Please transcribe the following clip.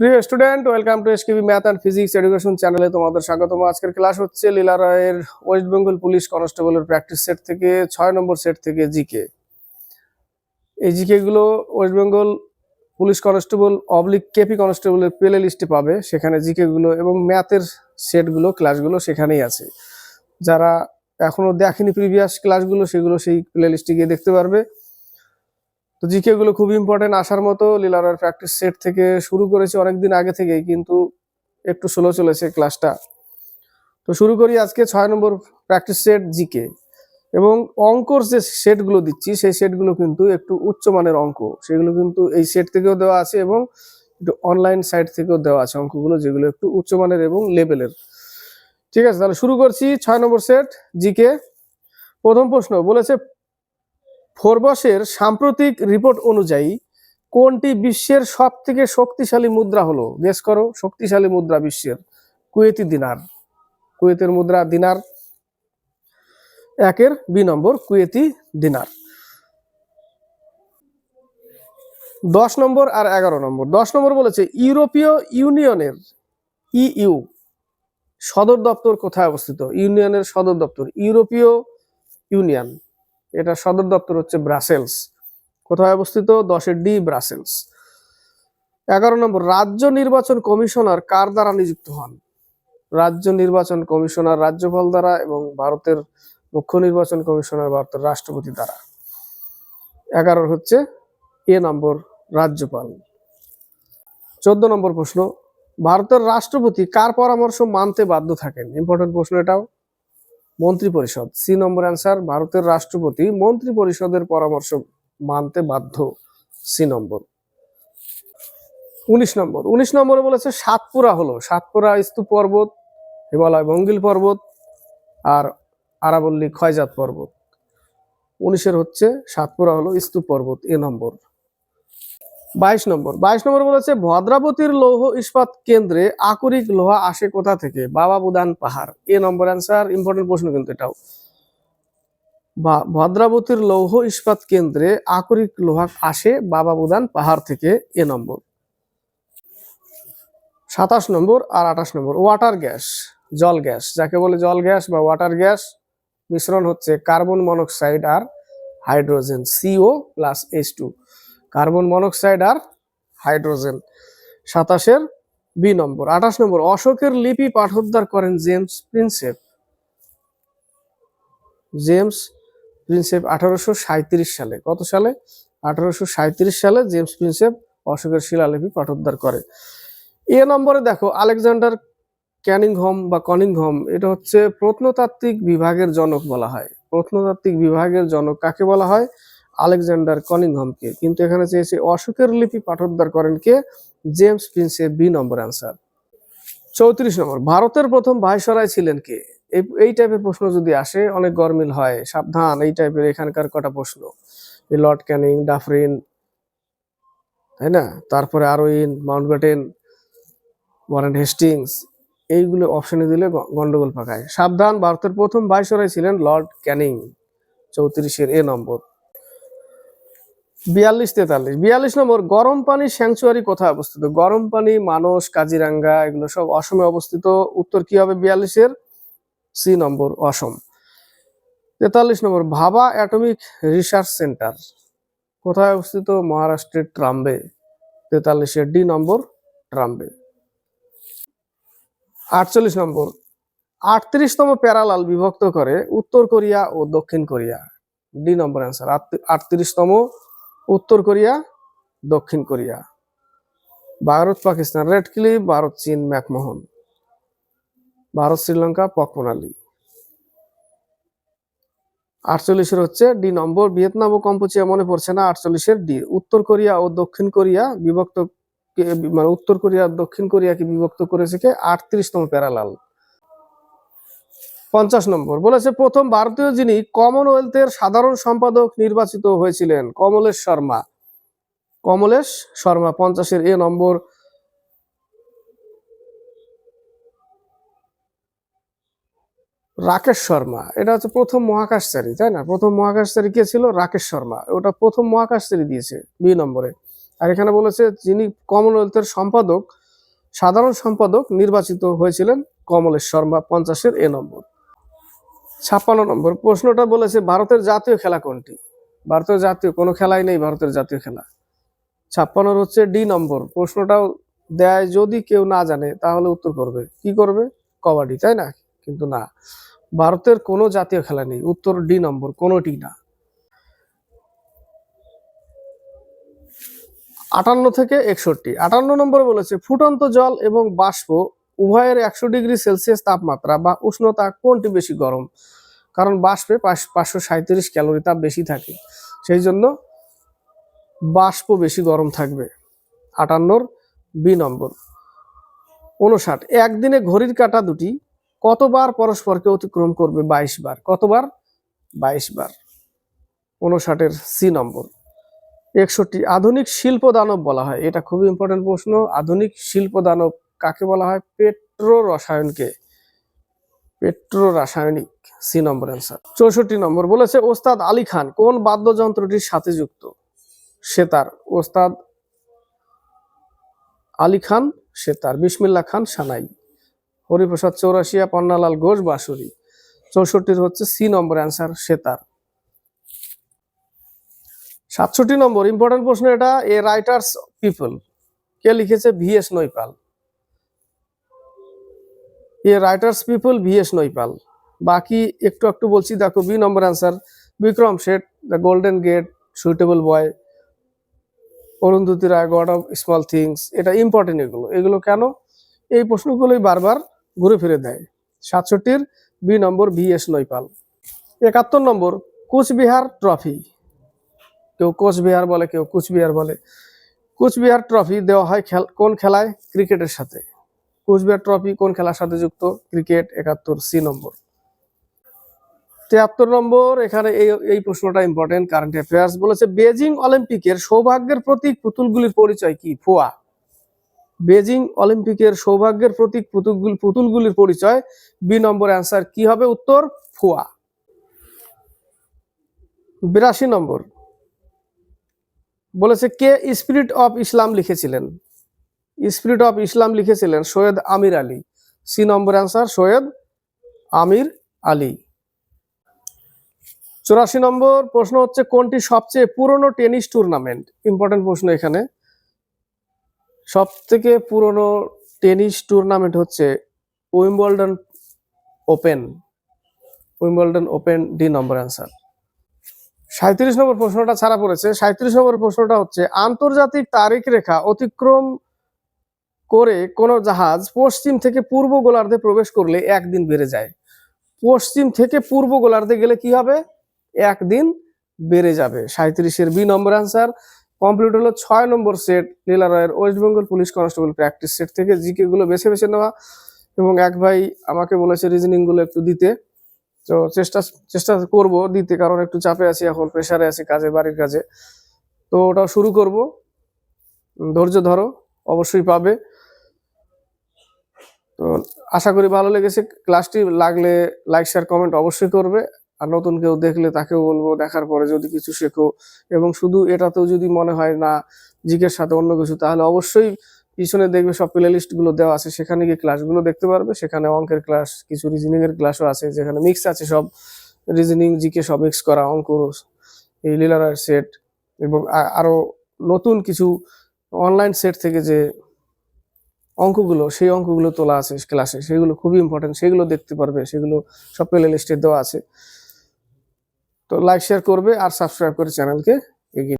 প্রিয় student, welcome to SKB math and physics education চ্যানেলে তোমাদের স্বাগতম। আজকের ক্লাস হচ্ছে লীলা রায়ের ওয়েস্ট বেঙ্গল পুলিশ কনস্টেবলের প্র্যাকটিস সেট থেকে ছয় নম্বর সেট থেকে জিকে। এই জিকে গুলো West Bengal police constable oblique KP কনস্টেবলের প্লে লিস্টে পাবে। সেখানে জিকে গুলো এবং ম্যাথের সেটগুলো ক্লাসগুলো সেখানেই আছে। যারা এখনও দেখেনি প্রিভিয়াস ক্লাসগুলো সেগুলো সেই প্লে লিস্টে গিয়ে দেখতে পারবে। তো জিকে গুলো খুব ইম্পর্টেন্ট আসার মতো লীলারার প্র্যাকটিস সেট থেকে শুরু করেছি অনেকদিন আগে থেকেই, কিন্তু একটু স্লো চলেছে ক্লাসটা তো শুরু করি আজকে ছয় নম্বর প্র্যাকটিস সেট জিকে এবং অঙ্কর যে সেটগুলো দিচ্ছি, সেই সেটগুলো কিন্তু একটু উচ্চমানের অঙ্ক। সেগুলো কিন্তু এই সেট থেকেও দেওয়া আছে এবং একটু অনলাইন সাইট থেকেও দেওয়া আছে অঙ্কগুলো, যেগুলো একটু উচ্চমানের এবং লেভেলের ঠিক আছে, তাহলে শুরু করছি ছয় নম্বর সেট জিকে প্রথম প্রশ্ন, বলেছে ফোরবসের সাম্প্রতিক রিপোর্ট অনুযায়ী কোনটি বিশ্বের সব থেকে শক্তিশালী মুদ্রা হলো? গেস করো, শক্তিশালী মুদ্রা বিশ্বের। Kuwaiti dinar. কুয়েতের মুদ্রা দিনার। একের বি নম্বর কুয়েতি দিনার। দশ নম্বর আর এগারো নম্বর। দশ নম্বর বলেছে, ইউরোপীয় ইউনিয়নের ইইউ, সদর দপ্তর কোথায় অবস্থিত? ইউনিয়নের সদর দপ্তর, ইউরোপীয় ইউনিয়ন। এটা সদর দপ্তর হচ্ছে ব্রাসেলস। কোথায় অবস্থিত? দশের ডি, ব্রাসেলস। এগারো নম্বর, রাজ্য নির্বাচন কমিশনার কার দ্বারা নিযুক্ত হন? রাজ্য নির্বাচন কমিশনার রাজ্যপাল দ্বারা এবং ভারতের মুখ্য নির্বাচন কমিশনার ভারতের রাষ্ট্রপতি দ্বারা। এগারোর হচ্ছে এ নম্বর, রাজ্যপাল। চোদ্দ নম্বর প্রশ্ন, ভারতের রাষ্ট্রপতি কার পরামর্শ মানতে বাধ্য থাকেন? ইম্পর্টেন্ট প্রশ্ন এটাও। মন্ত্রী পরিষদ সি নম্বর অ্যান্সার, ভারতের রাষ্ট্রপতি মন্ত্রী পরিষদের পরামর্শ মানতে বাধ্য। সি নম্বর। উনিশ নম্বর। উনিশ নম্বরে বলেছে, সাতপুরা হলো। সাতপুরা স্তূপ পর্বত, হিমালয় ভঙ্গিল পর্বত, আর আরাবল্লী ক্ষয়জাত পর্বত। উনিশের হচ্ছে, সাতপুরা হলো স্তূপ পর্বত, এ নম্বর। বাইশ নম্বর। বাইশ নম্বর বলেছে ভদ্রাবতীর লৌহ ইস্পাত কেন্দ্রে আকরিক লোহা আসে কোথা থেকে? বাবা বুদান পাহাড়। এ নম্বর অ্যান্সার ইম্পর্টেন্ট প্রশ্ন কিন্তু এটাও। বা- ভদ্রাবতীর লৌহ ইস্পাত কেন্দ্রে আকরিক লোহা আসে বাবা বুদান পাহাড় থেকে, এ নম্বর। সাতাশ নম্বর আর আঠাশ নম্বর। ওয়াটার গ্যাস জল গ্যাস যাকে বলে জল গ্যাস বা ওয়াটার গ্যাস মিশ্রণ হচ্ছে কার্বন মনোক্সাইড আর hydrogen CO plus H two carbon monoxide আর হাইড্রোজেন। সাতাশের বি নম্বর। আঠাশ নম্বর, অশোকের লিপি পাঠোদ্ধার করেন জেমস প্রিন্সেপ। জেমস প্রিন্সেপ আঠারোশো সাঁইত্রিশ সালে, কত সালে? আঠারোশো সাঁইত্রিশ সালে জেমস প্রিন্সেপ অশোকের শিলালিপি পাঠোদ্ধার করে এ নম্বরে দেখো, আলেকজান্ডার ক্যানিংহম বা কনিংহম, এটা হচ্ছে প্রত্নতাত্ত্বিক বিভাগের জনক বলা হয়। প্রত্নতাত্ত্বিক বিভাগের জনক কাকে বলা হয়? আলেকজান্ডার কনিংহমকে। কিন্তু এখানে চেয়েছে অশোকের লিপি পাঠোদ্ধার করেন কে? জেমস প্রিন্সে বি নম্বর অ্যান্সার। চৌত্রিশ নম্বর, ভারতের প্রথম ভাইসরাই ছিলেন কে? এই টাইপের প্রশ্ন যদি আসে, অনেক গরমিল হয়, সাবধান, এই টাইপের এখানকার কটা প্রশ্ন। লর্ড ক্যানিং, ডাফরিন, তাই না? তারপরে আরোইন মাউন্টব্যাটেন ওয়ারেন হেস্টিংস, এইগুলো অপশনে দিলে গন্ডগোল পাকায়। সাবধান, ভারতের প্রথম ভাইসরাই ছিলেন লর্ড ক্যানিং, চৌত্রিশের এ নম্বর। বিয়াল্লিশ তেতাল্লিশ। বিয়াল্লিশ নম্বর, গরম পানি স্যাংচুয়ারি কোথায় অবস্থিত? গরম পানি, মানস, কাজিরাঙ্গা, এগুলো সব অসমে অবস্থিত। উত্তর কি হবে বিয়াল্লিশের? সি নম্বর, অসম। তেতাল্লিশ নম্বর, ভাবা অ্যাটমিক রিসার্চ সেন্টার। কোথায় অবস্থিত? মহারাষ্ট্রের ট্রাম্বে। তেতাল্লিশের ডি নম্বর, ট্রাম্বে। আটচল্লিশ নম্বর আটত্রিশতম প্যারালাল বিভক্ত করে উত্তর কোরিয়া ও দক্ষিণ কোরিয়া। ডি নম্বর অ্যান্সার আটত্রিশতম উত্তর কোরিয়া, দক্ষিণ Korea. Bharat, Pakistan, Radcliffe Bharat, চীন, ম্যাকমোহন। ভারত, শ্রীলঙ্কা পকমনালি আটচল্লিশের হচ্ছে ডি নম্বর, ভিয়েতনাম ও কম্পোচিয়া মনে পড়ছে না, আটচল্লিশের ডি। উত্তর কোরিয়া ও দক্ষিণ কোরিয়া বিভক্ত মানে উত্তর কোরিয়া দক্ষিণ কোরিয়াকে বিভক্ত করেছে কে? আটত্রিশতম প্যারালাল। পঞ্চাশ নম্বর বলেছে, প্রথম ভারতীয় যিনি কমনওয়েলথের সাধারণ সম্পাদক নির্বাচিত হয়েছিলেন, কমলেশ শর্মা। কমলেশ শর্মা, পঞ্চাশের এ নম্বর। রাকেশ শর্মা, এটা হচ্ছে প্রথম মহাকাশচারী, তাই না? প্রথম মহাকাশচারী কে ছিল? রাকেশ শর্মা। ওটা প্রথম মহাকাশচারী দিয়েছে, বি নম্বরে। আর এখানে বলেছে, যিনি কমনওয়েলথের সম্পাদক, সাধারণ সম্পাদক নির্বাচিত হয়েছিলেন, কমলেশ শর্মা, পঞ্চাশের এ নম্বর। ছাপ্পান্ন নম্বর প্রশ্নটা বলেছে, ভারতের জাতীয় খেলা কোনটি? ভারতের জাতীয়, কোনো খেলাই নেই ভারতের জাতীয় খেলা। ছাপ্পান্নর হচ্ছে ডি নম্বর, প্রশ্নটাও দেয় যদি কেউ না জানে তাহলে উত্তর করবে। কি করবে? কবাডি, তাই না? কিন্তু না, ভারতের কোনো জাতীয় খেলা নেই, উত্তর ডি নম্বর, কোনোটি না। আটান্ন থেকে একষট্টি, আটান্ন নম্বর বলেছে, ফুটন্ত জল এবং বাষ্প উভয়ের একশো ডিগ্রি সেলসিয়াস তাপমাত্রা বা উষ্ণতা কোনটি বেশি গরম? কারণ বাষ্পে পাঁচশো সাঁত্রিশ ক্যালোরি তাপ বেশি থাকে। সেই জন্য বাষ্প বেশি গরম থাকবে। আটান্নর বি নম্বর। উনষাট। একদিনে ঘড়ির কাঁটা দুটি কতবার পরস্পরকে অতিক্রম করবে বাইশ বার? কতবার? বাইশ বার। উনষাটের সি নম্বর। একষট্টি। আধুনিক শিল্প দানব বলা হয়। এটা খুবই ইম্পর্টেন্ট প্রশ্ন। আধুনিক শিল্প দানব কাকে বলা হয়? পেট্রো রসায়নকে। পেট্রো রাসায়নিক, সি নম্বর অ্যান্সার চৌষট্টি নম্বর বলেছে, ওস্তাদ আলী খান কোন বাদ্যযন্ত্রটির সাথে যুক্ত? সেতার ওস্তাদ আলী খান সেতার বিসমিল্লা খান সানাই। হরিপ্রসাদ চৌরাশিয়া, পন্নালাল ঘোষ, বাঁশুরি। চৌষট্টির হচ্ছে সি নম্বর অ্যান্সার সেতার সাতষট্টি নম্বর ইম্পর্টেন্ট প্রশ্ন এটা, এ রাইটার্স পিপল কে লিখেছে V S Naipaul? A writers people V S Naipaul বাকি একটু একটু বলছি, দেখো B number answer Vikram Seth the golden gate suitable boy Arundhati Roy god of small things এটা ইম্পর্টেন্ট এগুলো। এগুলো কেন? এই প্রশ্নগুলোই বারবার ঘুরে ফিরে দেয়। সাতষট্টির বি নম্বর ভি এস নৈপাল একাত্তর নম্বর, কুচবিহার ট্রফি কেউ কোচবিহার বলে, কেউ কুচবিহার বলে। কুচবিহার ট্রফি দেওয়া হয় খেল কোন খেলায়? ক্রিকেটের সাথে। কুচবিহার ট্রফি কোন খেলার সাথে যুক্ত? ক্রিকেট একাত্তর, সি নম্বর। তিয়াত্তর নম্বর, এখানে এই এই প্রশ্নটা ইম্পর্টেন্ট কারেন্ট অ্যাফেয়ার্স বলেছে, বেজিং অলিম্পিকের সৌভাগ্যের প্রতীক পুতুলগুলির পরিচয় কি? ফোয়া। বেজিং অলিম্পিকের সৌভাগ্যের প্রতীক পুতুলগুলি, পুতুলগুলির পরিচয়, বি নম্বর অ্যান্সার কি হবে? উত্তর, ফোয়া। বিরাশি নম্বর। বলেছে, কে স্পিরিট অফ ইসলাম লিখেছিলেন? স্পিরিট অফ ইসলাম লিখেছিলেন সৈয়দ আমির আলী। সি নম্বর অ্যান্সার সৈয়দ আমির আলী। চুরাশি নম্বর প্রশ্ন হচ্ছে, কোনটি সবচেয়ে পুরনো টেনিস টুর্নামেন্ট ইম্পর্টেন্ট প্রশ্ন এখানে। সব থেকে পুরনো টেনিস টুর্নামেন্ট হচ্ছে Wimbledon open Wimbledon open D নম্বর অ্যান্সার সাঁত্রিশ নম্বর প্রশ্নটা ছাড়া পড়েছে। সাঁত্রিশ নম্বর প্রশ্নটা হচ্ছে, আন্তর্জাতিক তারিখ রেখা অতিক্রম করে কোনো জাহাজ পশ্চিম থেকে পূর্ব গোলার্ধে প্রবেশ করলে একদিন বেড়ে যায়। পশ্চিম থেকে পূর্ব গোলার্ধে গেলে কি হবে? একদিন বেড়ে যাবে। সাঁত্রিশের বি নম্বর অ্যান্সার কমপ্লিট হলো ছয় নম্বর সেট লীলা রায়ের West Bengal police constable practice set থেকে জিকে গুলো বেছে বেছে নেওয়া এবং এক ভাই আমাকে বলেছে রিজনিংগুলো একটু দিতে। তো চেষ্টা চেষ্টা করব দিতে কারণ একটু চাপে আছি এখন প্রেশারে আছি কাজে, বাড়ির কাজে। তো ওটা শুরু করব। ধৈর্য ধরো, অবশ্যই পাবে। তো আশা করি ভালো লেগেছে। ক্লাসটি লাগলে লাইক শেয়ার কমেন্ট অবশ্যই করবে। আর নতুন কেউ দেখলে তাকেও বলব দেখার পরে যদি কিছু শেখো। এবং শুধু এটাতেও যদি মনে হয় না জিকের সাথে অন্য কিছু, তাহলে অবশ্যই পিছনে দেখবে সব প্লে লিস্টগুলো দেওয়া আছে। সেখানে গিয়ে ক্লাসগুলো দেখতে পারবে। সেখানে অঙ্কের ক্লাস কিছু রিজনিং এর ক্লাসও আছে। যেখানে মিক্স আছে সব রিজনিং জিকে সব মিক্স করা অঙ্ক এই লীলারার সেট এবং আ- আরও নতুন কিছু অনলাইন সেট থেকে যে অঙ্কগুলো, সেই অঙ্কগুলো তোলা আছে ক্লাসে সেগুলো খুবই ইম্পর্টেন্ট সেগুলো দেখতে পারবে, সেগুলো সব প্লে লিস্টে দেওয়া আছে। তো লাইক শেয়ার করবে আর সাবস্ক্রাইব করে চ্যানেলকে এগিয়ে